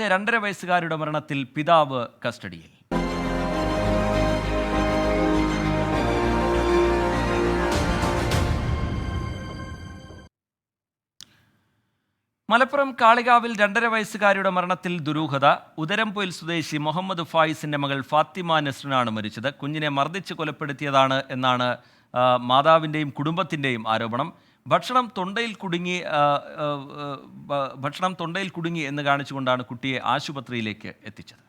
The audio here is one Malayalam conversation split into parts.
മലപ്പുറത്തെ രണ്ടര വയസ്സുകാരുടെ മരണത്തിൽ പിതാവ് കസ്റ്റഡിയിൽ. മലപ്പുറം കാളികാവിൽ രണ്ടര വയസ്സുകാരിയുടെ മരണത്തിൽ ദുരൂഹത. ഉദരംപൊയിൽ സ്വദേശി മുഹമ്മദ് ഫായിസിന്റെ മകൾ ഫാത്തിമ നസ്റിനാണ് മരിച്ചത്. കുഞ്ഞിനെ മർദ്ദിച്ച് കൊലപ്പെടുത്തിയതാണ് എന്നാണ് മാതാവിന്റെയും കുടുംബത്തിന്റെയും ആരോപണം. ഭക്ഷണം തൊണ്ടയിൽ കുടുങ്ങി ഭക്ഷണം തൊണ്ടയിൽ കുടുങ്ങി എന്ന് കാണിച്ചുകൊണ്ടാണ് കുട്ടിയെ ആശുപത്രിയിലേക്ക് എത്തിച്ചത്.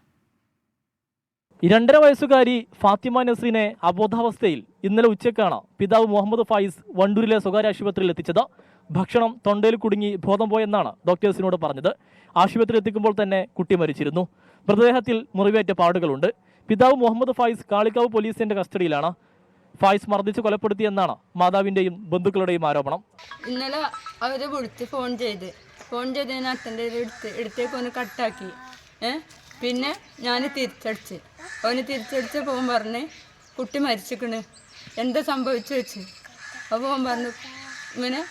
രണ്ടര വയസ്സുകാരി ഫാത്തിമ നസീനെ അബോധാവസ്ഥയിൽ ഇന്നലെ ഉച്ചക്കാണ് പിതാവ് മുഹമ്മദ് ഫായിസ് വണ്ടൂരിലെ സ്വകാര്യ ആശുപത്രിയിൽ എത്തിച്ചത്. ഭക്ഷണം തൊണ്ടയിൽ കുടുങ്ങി ബോധം പോയെന്നാണ് ഡോക്ടേഴ്സിനോട് പറഞ്ഞത്. ആശുപത്രിയിൽ എത്തിക്കുമ്പോൾ തന്നെ കുട്ടി മരിച്ചിരുന്നു. മൃതദേഹത്തിൽ മുറിവേറ്റ പാടുകളുണ്ട്. പിതാവ് മുഹമ്മദ് ഫായിസ് കാളിക്കാവ് പോലീസിന്റെ കസ്റ്റഡിയിലാണ് ഫായിസ് മർദ്ദിച്ച് കൊലപ്പെടുത്തിയെന്നാണ് മാതാവിന്റെയും ബന്ധുക്കളുടെയും ആരോപണം. ഇന്നലെ അവരെ വിളിച്ച് ഫോൺ ചെയ്ത്. ഫോൺ ചെയ്ത് ഞാൻ അച്ഛന്റെ എടുത്ത് എടുത്തേക്ക് ഒന്ന് കട്ടാക്കി പിന്നെ ഞാൻ തിരിച്ചടിച്ച്. അവന് തിരിച്ചടിച്ച് പോൻ പറഞ്ഞ് കുട്ടി മരിച്ചിക്കണ് എന്താ സംഭവിച്ചു വെച്ച്? അപ്പോൾ അവൻ പറഞ്ഞു ഇങ്ങനെ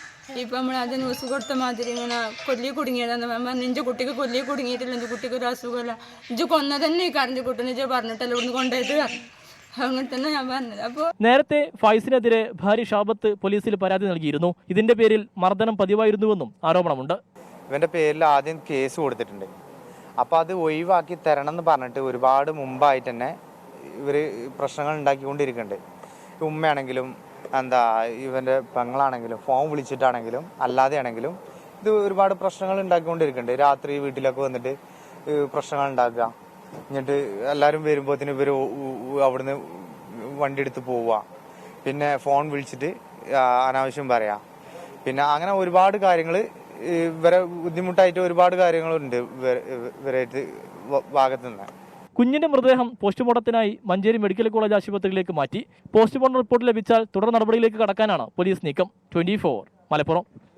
ഇപ്പം നമ്മൾ അത് ന്യൂസ് കൊടുത്ത മാതിരി ഇങ്ങനെ കൊല്ലി കുടുങ്ങിയതാന്ന് പറഞ്ഞു നിന്റെ കുട്ടിക്ക് കൊല്ലി കുടുങ്ങിയിട്ടില്ല. എന്റെ കുട്ടിക്ക് ഒരു അസുഖമില്ല. ഇഞ്ച് കൊന്ന തന്നെ ഈ കറണ്ട് കുട്ടനെ ഇഞ്ച് പറഞ്ഞിട്ടല്ല ഇവിടുന്ന് കൊണ്ടുപോയിട്ട് അങ്ങനെ തന്നെ ഞാൻ പറഞ്ഞത്. അപ്പോൾ നേരത്തെ ഫൈസിനെതിരെ ഭാര്യ ഷാബത്ത് പോലീസിൽ പരാതി നൽകിയിരുന്നു. ഇതിന്റെ പേരിൽ മർദ്ദനം പതിവായിരുന്നുവെന്നും ആരോപണമുണ്ട്. ഇവന്റെ പേരിൽ ആദ്യം കേസ് കൊടുത്തിട്ടുണ്ട്. അപ്പോൾ അത് ഒഴിവാക്കി തരണം എന്ന് പറഞ്ഞിട്ട് ഒരുപാട് മുമ്പായിട്ട് തന്നെ ഇവർ പ്രശ്നങ്ങൾ ഉണ്ടാക്കിക്കൊണ്ടിരിക്കുന്നുണ്ട്. ഉമ്മയാണെങ്കിലും എന്താ ഇവന്റെ പെങ്ങളാണെങ്കിലും ഫോൺ വിളിച്ചിട്ടാണെങ്കിലും അല്ലാതെയാണെങ്കിലും ഇത് ഒരുപാട് പ്രശ്നങ്ങൾ ഉണ്ടാക്കിക്കൊണ്ടിരിക്കുന്നുണ്ട്. രാത്രി വീട്ടിലൊക്കെ വന്നിട്ട് പ്രശ്നങ്ങൾ ഉണ്ടാക്കുക. എന്നിട്ട് എല്ലാവരും വരുമ്പോഴത്തേന് ഇവർ അവിടുന്ന് വണ്ടി എടുത്ത് പോവുക പിന്നെ ഫോൺ വിളിച്ചിട്ട് അനാവശ്യം പറയാ. പിന്നെ അങ്ങനെ ഒരുപാട് കാര്യങ്ങൾ ഇവരെ ബുദ്ധിമുട്ടായിട്ട് ഒരുപാട് കാര്യങ്ങളുണ്ട് ഇവരെ- ഇവരായിട്ട് ഭാഗത്ത് നിന്ന് കുഞ്ഞിന്റെ മൃതദേഹം പോസ്റ്റ്മോർട്ടത്തിനായി മഞ്ചേരി മെഡിക്കൽ കോളേജ് ആശുപത്രിയിലേക്ക് മാറ്റി. പോസ്റ്റ്മോർട്ടം റിപ്പോർട്ട് ലഭിച്ചാൽ തുടർ നടപടിയിലേക്ക് കടക്കാനാണ് പോലീസ് നീക്കം. ട്വന്റി മലപ്പുറം.